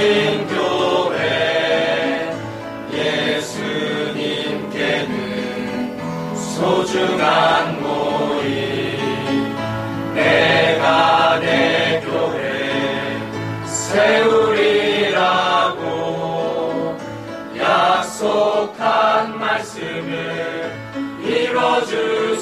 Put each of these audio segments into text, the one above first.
신교회 예수님께는 소중한 모임 내가 내 교회 세우리라고 약속한 말씀을 이뤄주소서.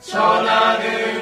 전하는